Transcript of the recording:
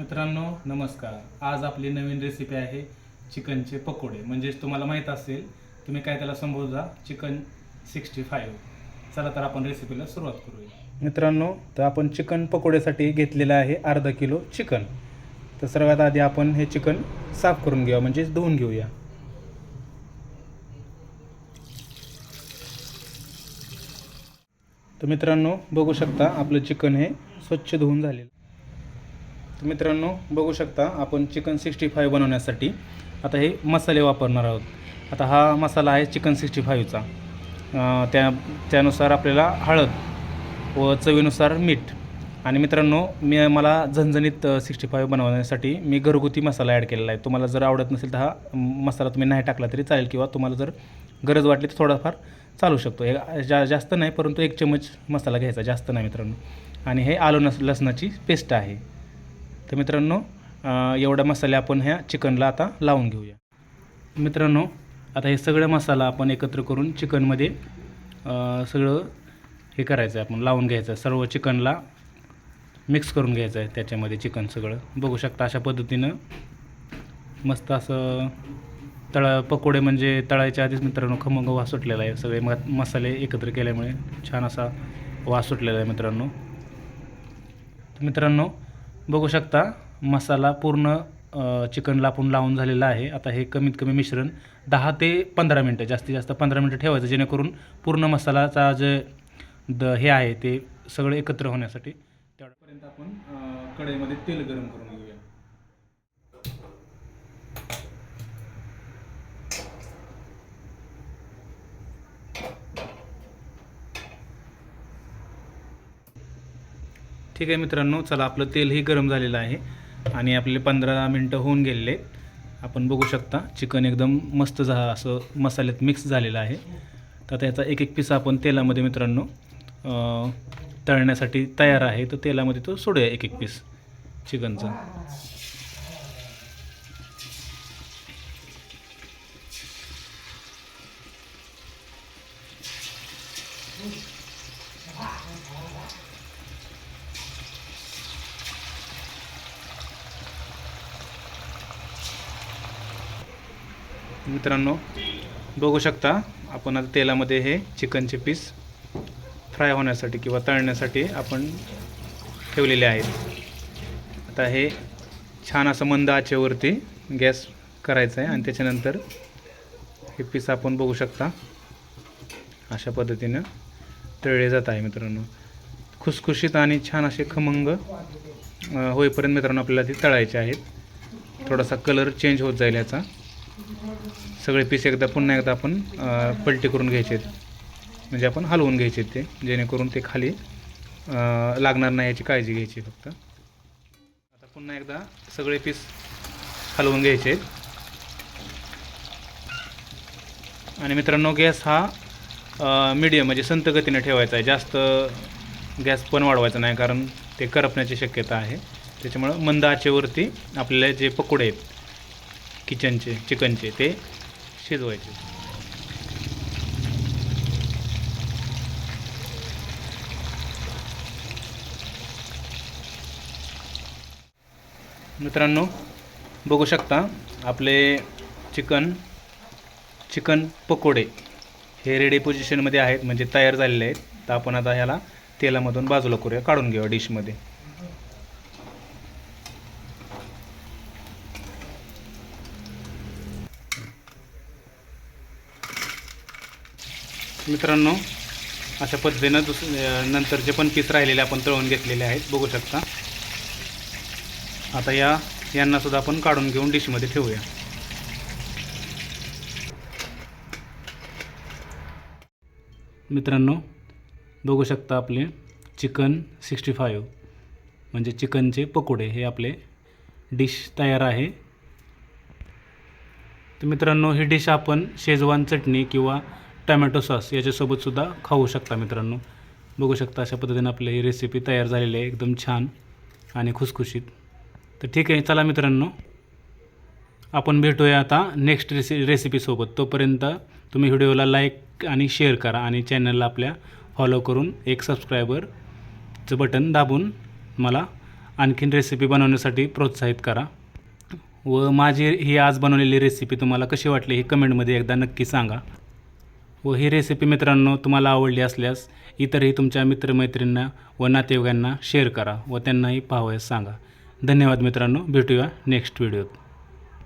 मित्रांनो नमस्कार. आज आपली नवीन रेसिपी आहे चिकनचे पकोडे. म्हणजेच तुम्हाला माहीत असेल तुम्ही काय त्याला संबोधा चिकन सिक्स्टी फाईव्ह चला तर आपण रेसिपीला सुरुवात करूया. मित्रांनो तर आपण चिकन पकोडेसाठी घेतलेलं आहे अर्धा किलो चिकन. तर सर्वात आधी आपण हे चिकन साफ करून घेऊया म्हणजेच धुवून घेऊया. तर मित्रांनो बघू शकता आपलं चिकन हे स्वच्छ धुवून झालेलं तर मित्रांनो बघू शकता आपण चिकन सिक्स्टी फाईव्ह बनवण्यासाठी आता हे मसाले वापरणार आहोत. आता हा मसाला आहे चिकन सिक्स्टी फाईव्हचा त्या त्यानुसार आपल्याला हळद व चवीनुसार मीठ. आणि मित्रांनो मी मला झणझणीत सिक्स्टी फाईव्ह बनवण्यासाठी मी घरगुती मसाला ॲड केलेला आहे. तुम्हाला जर आवडत नसेल तर हा मसाला तुम्ही नाही टाकला तरी चालेल किंवा तुम्हाला जर गरज वाटली तर थोडाफार चालू शकतो. हे जा जास्त नाही परंतु एक चमच मसाला घ्यायचा जास्त नाही मित्रांनो. आणि हे आलं नस लसणाची पेस्ट आहे. तर मित्रांनो एवढा मसाले आपण ह्या चिकनला आता लावून घेऊया. मित्रांनो आता हे सगळं मसाला आपण एकत्र करून चिकनमध्ये सगळं हे करायचं आहे आपण लावून घ्यायचं आहे. सर्व चिकनला मिक्स करून घ्यायचं आहे त्याच्यामध्ये चिकन सगळं. बघू शकता अशा पद्धतीनं मस्त असं तळा पकोडे म्हणजे तळायच्या आधीच मित्रांनो खमंग वास सुटलेला आहे. सगळे म मसाले एकत्र केल्यामुळे छान असा वास सुटलेला आहे मित्रांनो. तर मित्रांनो बघू शकता मसाला पूर्ण चिकनला आपण लावून झालेला आहे. आता हे कमीत कमी मिश्रण दहा ते पंधरा मिनटं जास्तीत जास्त पंधरा मिनटं ठेवायचं जेणेकरून पूर्ण मसालाचा जे द हे आहे ते सगळं एकत्र होण्यासाठी तेवढ्यापर्यंत आपण कढईमध्ये तेल गरम करून घेऊया ठीक आहे मित्रांनो चला आपलं तेलही गरम झालेलं आहे आणि आपले पंधरा मिनटं होऊन गेलेले. आपण बघू शकता चिकन एकदम मस्त झा असं मसाल्यात मिक्स झालेलं आहे. तर त्याचा एक एक पीस आपण तेलामध्ये मित्रांनो तळण्यासाठी तयार आहे. तर तेलामध्ये तो सोडूया एक एक पीस चिकनचा. मित्रांनो बघू शकता आपण आता तेलामध्ये हे चिकनचे पीस फ्राय होण्यासाठी किंवा तळण्यासाठी आपण ठेवलेले आहेत. आता हे छान असं मंद आचेवरती गॅस करायचा आहे आणि त्याच्यानंतर हे पीस आपण बघू शकता अशा पद्धतीनं तळले जात आहे मित्रांनो. खुसखुशीत आणि छान असे खमंग होईपर्यंत मित्रांनो आपल्याला ते तळायचे आहेत. थोडासा कलर चेंज होत जाईल याचा. सगळे पीस एकदा पुन्हा एकदा आपण पलटी करून घ्यायचे आहेत. म्हणजे आपण हलवून घ्यायचे आहेत ते जेणेकरून ते खाली लागणार नाही याची काळजी घ्यायची फक्त. आता पुन्हा एकदा सगळे पीस हलवून घ्यायचे आहेत. आणि मित्रांनो गॅस हा मीडियम म्हणजे संत गतीने ठेवायचा आहे. जास्त गॅस पण वाढवायचा नाही कारण ते करपण्याची शक्यता आहे. त्याच्यामुळं मंद आचेवरती आपल्याला जे पकोडे आहेत किचनचे चिकनचे ते शिजवायचे. मित्रांनो बघू शकता आपले चिकन चिकन पकोडे हे रेडी पोझिशनमध्ये आहेत म्हणजे तयार झालेले आहेत. तर आपण आता ह्याला तेलामधून बाजूला करूया काढून घेऊया डिशमध्ये. मित्रांनो अशा पद्धतीनं दुस नंतरचे पण पीस राहिलेले आपण तळून घेतलेले आहेत बघू शकता. आता या यांना सुद्धा आपण काढून घेऊन डिशमध्ये ठेवूया. मित्रांनो बघू शकता आपले चिकन सिक्स्टी फाईव्ह म्हणजे चिकनचे पकोडे हे आपले डिश तयार आहे. तर मित्रांनो ही डिश आपण शेजवान चटणी किंवा टमॅटो सॉस याच्यासोबतसुद्धा खाऊ शकता मित्रांनो. बघू शकता अशा पद्धतीने आपली ही रेसिपी तयार झालेली आहे एकदम छान आणि खुसखुशीत. तर ठीक आहे चला मित्रांनो. आपण भेटूया आता नेक्स्ट रेसि रेसिपीसोबत तोपर्यंत तुम्ही व्हिडिओला लाईक आणि शेअर करा आणि चॅनलला आपल्या फॉलो करून एक सबस्क्रायबरचं बटन दाबून मला आणखीन रेसिपी बनवण्यासाठी प्रोत्साहित करा. व माझी ही आज बनवलेली रेसिपी तुम्हाला कशी वाटली ही कमेंटमध्ये एकदा नक्की सांगा. व ही रेसिपी मित्रांनो तुम्हाला आवडली असल्यास इतरही तुमच्या मित्रमैत्रींना व नातेवाईकांना शेअर करा व त्यांनाही पाहावयास सांगा. धन्यवाद मित्रांनो. भेटूया नेक्स्ट व्हिडिओत